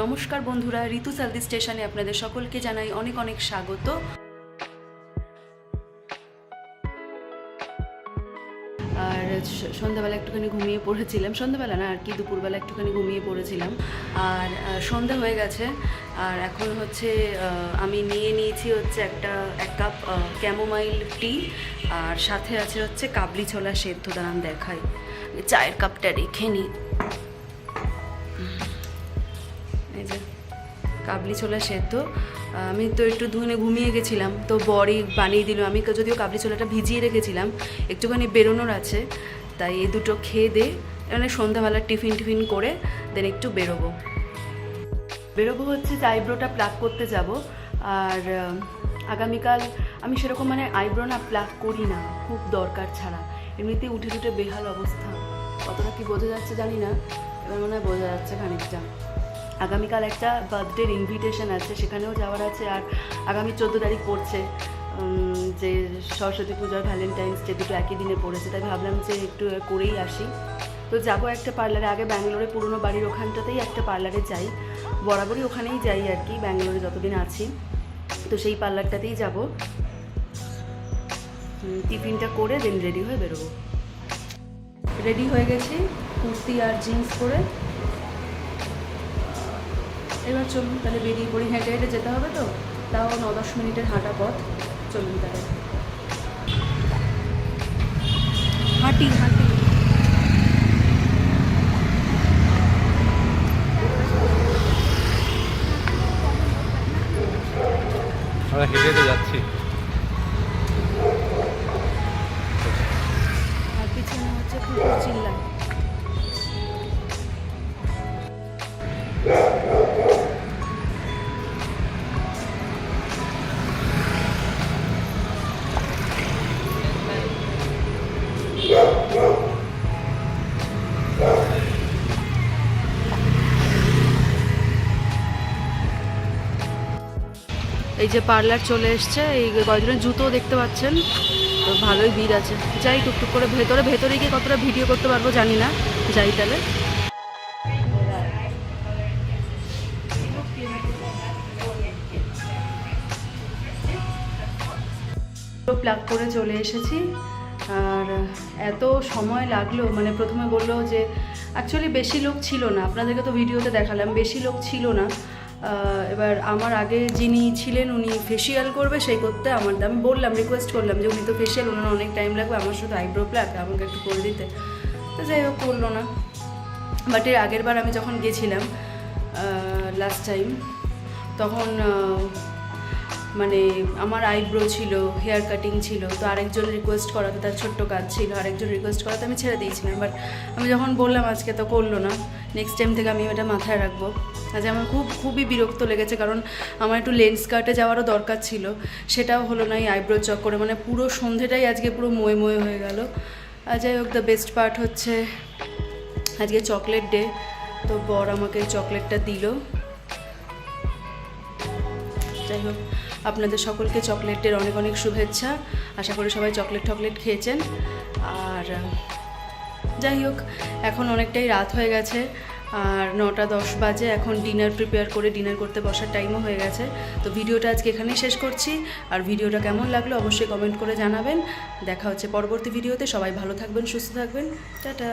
নমস্কার বন্ধুরা, ঋতু সালদি স্টেশনে আপনাদের সকলকে জানাই অনেক অনেক স্বাগত। আর সন্ধ্যাবেলা একটুখানি ঘুমিয়ে পড়েছিলাম, সন্ধ্যাবেলা না, আর কি দুপুরবেলা একটুখানি ঘুমিয়ে পড়েছিলাম। আর সন্ধ্যা হয়ে গেছে, আর এখন হচ্ছে আমি নিয়ে নিয়েছি হচ্ছে একটা, এক কাপ ক্যামোমাইল টি আর সাথে আছে হচ্ছে কাবলি ছোলা সেদ্ধ দাঁড়ান দেখাই। চায়ের কাপটা রেখে নিই কাবলি ছোলা সেদ্ধ। আমি তো একটু ধুনে ঘুমিয়ে গেছিলাম, তো বড়ি বানিয়ে দিল। আমি যদিও কাবলি ছোলাটা ভিজিয়ে রেখেছিলাম, একটুখানি বেরোনোর আছে, তাই এই দুটো খেয়ে দে। মানে সন্ধ্যাবেলা টিফিন টিফিন করে, দেন একটু বেরোবো। বেরোবো হচ্ছে যে আইব্রোটা প্লাক করতে যাব, আর আগামীকাল আমি সেরকম মানে আইব্রো না প্লাক করি না, খুব দরকার ছাড়া। এমনিতেই উঠে উঠে বেহাল অবস্থা। কতটা কি বোঝা যাচ্ছে জানি না, এবার মনে হয় বোঝা যাচ্ছে খানিকটা। আগামীকাল একটা বার্থডের ইনভিটেশন আছে, সেখানেও যাওয়ার আছে আর আগামী চোদ্দ তারিখ পড়ছে যে সরস্বতী পূজার ভ্যালেন্টাইন্স ডে দুটো একই দিনে পড়েছে, তাই ভাবলাম যে একটু করেই আসি। তো যাব একটা পার্লারে আগে ব্যাঙ্গালোরে পুরনো বাড়ির ওখানটাতেই একটা পার্লারে যাই, বরাবরই ওখানেই যাই আর কি, ব্যাঙ্গালোরে যতদিন আছি। তো সেই পার্লারটাতেই যাব। টিফিনটা করে দেন রেডি হয়ে বেরোবো। রেডি হয়ে গেছি, কুর্তি আর জিন্স পরে। এবার চলুন তাহলে বেরিয়ে পড়ি। হেঁটে হেঁটে যেতে হবে তো। তাও ন দশ মিনিটের হাঁটা পথ। চলুন তাহলে। হাঁটি হাঁটি। আমরা হেঁটে হেঁটে যাচ্ছি। আর পিছনে হচ্ছে কুকুর চিল্লা এই যে পার্লার চলে এসছে, এই কয়েকজনের জুতো দেখতে পাচ্ছেন। তো ভালোই ভিড় আছে। যাই টুকটুক করে ভেতরে ভেতরে গিয়ে কতটা ভিডিও করতে পারব জানি না। যাই তাহলে। প্লাগ করে চলে এসেছি। আর এত সময় লাগল মানে প্রথমে বলল যে অ্যাকচুয়ালি বেশি লোক ছিল না। আপনাদেরকে তো ভিডিওতে দেখালাম, বেশি লোক ছিল না। এবার আমার আগে যিনি ছিলেন উনি ফেসিয়াল করবে, সেই করতে আমার আমি বললাম রিকোয়েস্ট করলাম যে উনি তো ফেসিয়াল ওনার অনেক টাইম লাগবে, আমার শুধু আইব্রো প্লাক আমাকে একটু করে দিতে। তো যাই হোক, করল না। বাট এর আগের বার আমি যখন গেছিলাম লাস্ট টাইম তখন মানে আমার আইব্রো ছিল হেয়ার কাটিং ছিল, তো আরেকজন রিকোয়েস্ট করাতে, তার ছোট্ট কাজ ছিল, আরেকজন রিকোয়েস্ট করাতে আমি ছেড়ে দিয়েছিলাম। বাট আমি যখন বললাম আজকে তো করল না নেক্সট টাইম থেকে আমি এটা মাথায় রাখব। আজ আমার খুব, খুবই বিরক্ত লেগেছে, কারণ আমার একটু লেন্স কাটে যাওয়ারও দরকার ছিল। সেটাও হলো না এই আইব্রো চক করে মানে পুরো সন্ধেটাই আজকে পুরো ময়ে ময়ে হয়ে গেল। আর যাই হোক দ্য বেস্ট পার্ট হচ্ছে আজকে চকলেট ডে তো বর আমাকে চকলেটটা দিল। যাই হোক আপনাদের সকলকে চকলেটের অনেক অনেক শুভেচ্ছা। আশা করি সবাই চকলেট টকলেট খেয়েছেন। আর, যাই হোক, এখন অনেকটাই রাত হয়ে গেছে। আর নটা দশ বাজে এখন ডিনার প্রিপেয়ার করে ডিনার করতে বসার টাইমও হয়ে গেছে। তো ভিডিওটা আজকে এখানেই শেষ করছি। আর ভিডিওটা কেমন লাগল অবশ্যই কমেন্ট করে জানাবেন। দেখা হচ্ছে পরবর্তী ভিডিওতে সবাই ভালো থাকবেন, সুস্থ থাকবেন। টাটা।